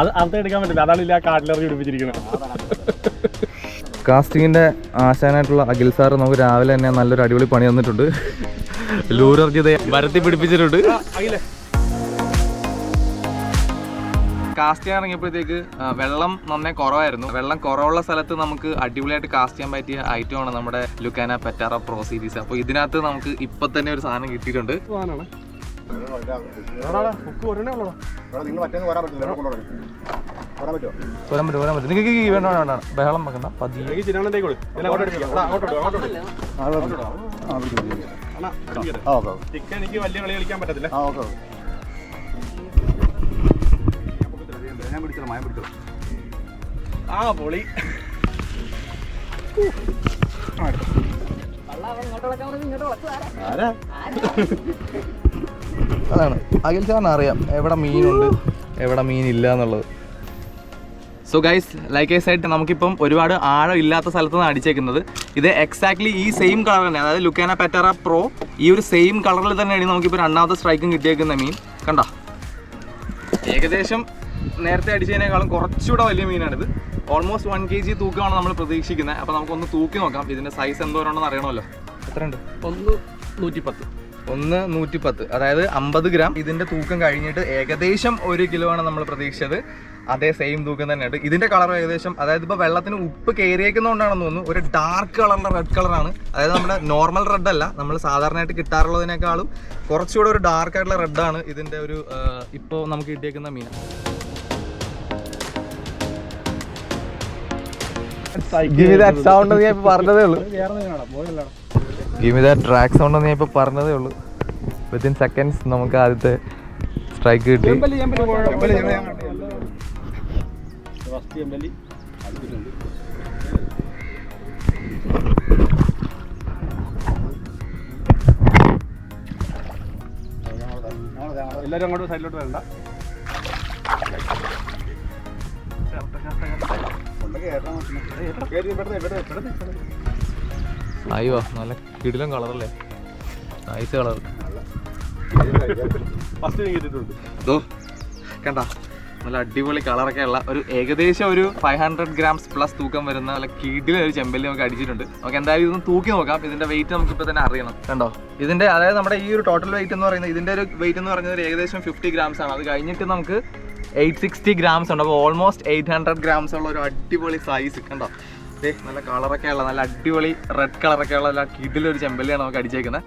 അത് അത് എടുക്കാൻ പറ്റില്ല. അതാണ് ഇല്ല കാട്ടിലിറങ്ങി പിടിപ്പിച്ചിരിക്കുന്നത്. കാസ്റ്റിങ്ങിന്റെ ആശാനായിട്ടുള്ള അഖിൽ സാർ നമുക്ക് രാവിലെ തന്നെ നല്ലൊരു അടിപൊളി പണി തന്നിട്ടുണ്ട്. ലൂറിറക്കി വരത്തി പിടിപ്പിച്ചിട്ടുണ്ട്. കാസ്റ്റ് ചെയ്യാൻ ഇറങ്ങിയപ്പോഴത്തേക്ക് വെള്ളം നന്നേ കുറവായിരുന്നു. വെള്ളം കുറവുള്ള സ്ഥലത്ത് നമുക്ക് അടിപൊളിയായിട്ട് കാസ്റ്റ് ചെയ്യാൻ പറ്റിയ ഐറ്റമാണ് നമ്മുടെ ലുക്കാന പെറ്റാറ പ്രോ സീരീസ്. അപ്പോൾ ഇതിനകത്ത് നമുക്ക് ഇപ്പൊ തന്നെ ഒരു സാധനം കിട്ടിയിട്ടുണ്ട്. വരാൻ പറ്റും വരാൻ പറ്റും. നിങ്ങൾക്ക് വേണ്ട വേണ്ട വേണ്ട. ബഹളം വെക്കണ്ട. പതിയെ ചിക്കൻ എനിക്ക് വലിയ കളി കളിക്കാൻ പറ്റത്തില്ല. ആ പൊളി. അതാണ്. അഖിൽ സാറിന് അറിയാം എവിടെ മീനുണ്ട് എവിടെ മീനില്ല എന്നുള്ളത് so guys like I side നമുക്കിപ്പം ഒരുപാട് ആഴം ഇല്ലാത്ത സ്ഥലത്ത് നിന്ന് അടിച്ചേക്കുന്നത്. ഇത് എക്സാക്ട്ലി ഈ സെയിം കളർ തന്നെ. അതായത് ലുക്കാന പെറ്ററ പ്രോ ഈ ഒരു സെയിം കളറിൽ തന്നെയാണ് നമുക്കിപ്പോൾ രണ്ടാമത്തെ സ്ട്രൈക്കും കിട്ടിയേക്കുന്ന മീൻ. കണ്ട? ഏകദേശം നേരത്തെ അടിച്ചതിനേക്കാളും കുറച്ചുകൂടെ വലിയ മീനാണിത്. ഓൾമോസ്റ്റ് വൺ കെ ജി തൂക്കമാണ് നമ്മൾ പ്രതീക്ഷിക്കുന്നത്. അപ്പോൾ നമുക്കൊന്ന് തൂക്കി നോക്കാം. ഇതിന്റെ സൈസ് എന്തോരാണെന്ന് അറിയണമല്ലോ. എത്രയുണ്ട്? ഒന്ന് നൂറ്റിപ്പത്ത്. ഒന്ന് നൂറ്റി പത്ത് അതായത് അമ്പത് ഗ്രാം. ഇതിന്റെ തൂക്കം കഴിഞ്ഞിട്ട് ഏകദേശം ഒരു കിലോ ആണ് നമ്മൾ പ്രതീക്ഷിച്ചത്. അതേ സെയിം തൂക്കം തന്നെയുണ്ട്. ഇതിന്റെ കളർ ഏകദേശം അതായത് ഇപ്പൊ വെള്ളത്തിന് ഉപ്പ് കയറിയേക്കുന്നതുകൊണ്ടാണെന്ന് തോന്നുന്നു. ഒരു ഡാർക്ക് കളറിന്റെ റെഡ് കളറാണ് അതായത് നമ്മുടെ നോർമൽ റെഡ് അല്ല നമ്മൾ സാധാരണയായിട്ട് കിട്ടാറുള്ളതിനേക്കാളും കുറച്ചുകൂടെ ഒരു ഡാർക്ക് ആയിട്ടുള്ള റെഡ് ആണ് ഇതിന്റെ ഒരു ഇപ്പോ നമുക്ക് കിട്ടിയേക്കുന്ന മീൻ. സൗണ്ട് ഞാൻ ഇപ്പൊ പറഞ്ഞതേ ഉള്ളൂ. ഗിവ് ദാറ്റ് ട്രാക്ക് സൗണ്ട് ഞാൻ ഇപ്പൊ പറഞ്ഞതേ ഉള്ളൂ വിത്തിൻ സെക്കൻഡ്സ് നമുക്ക് ആദ്യത്തെ സ്ട്രൈക്ക് കിട്ടി എല്ലാരും അങ്ങോട്ട് സൈഡിലോട്ട് വരണ്ട അയ്യോ നല്ല കിടിലം കളറല്ലേ നൈസ് കളർ കണ്ട? നല്ല അടിപൊളി കളറൊക്കെ ഉള്ള ഒരു ഏകദേശം ഒരു ഫൈവ് ഹൺഡ്രഡ് ഗ്രാംസ് പ്ലസ് തൂക്കം വരുന്ന നല്ല കീടിലെ ഒരു ചെമ്പല്ലി നമുക്ക് അടിച്ചിട്ടുണ്ട്. നമുക്ക് എന്തായാലും ഇതൊന്ന് തൂക്കി നോക്കാം. ഇതിന്റെ വെയിറ്റ് നമുക്ക് ഇപ്പൊ തന്നെ അറിയണം. കണ്ടോ? ഇതിന്റെ അതായത് നമ്മുടെ ഈ ഒരു ടോട്ടൽ വെയിറ്റ് എന്ന് പറയുന്നത് ഇതിന്റെ ഒരു വെയിറ്റ് എന്ന് പറയുന്നത് ഏകദേശം ഫിഫ്റ്റി ഗ്രാംസ് ആണ്. അത് കഴിഞ്ഞിട്ട് നമുക്ക് എയ്റ്റ് സിക്സ്റ്റി ഗ്രാംസ് ഉണ്ട്. അപ്പോൾ ഓൾമോസ്റ്റ് എയ്റ്റ് ഹൺഡ്രഡ് ഗ്രാംസ് ഉള്ള ഒരു അടിപൊളി സൈസ് കണ്ടോ? നല്ല കളറൊക്കെ ഉള്ള നല്ല അടിപൊളി റെഡ് കളറൊക്കെ ഉള്ള നല്ല കിടിലൊരു ചെമ്പല്ലിയാണ് നമുക്ക് അടിച്ചേക്കുന്നത്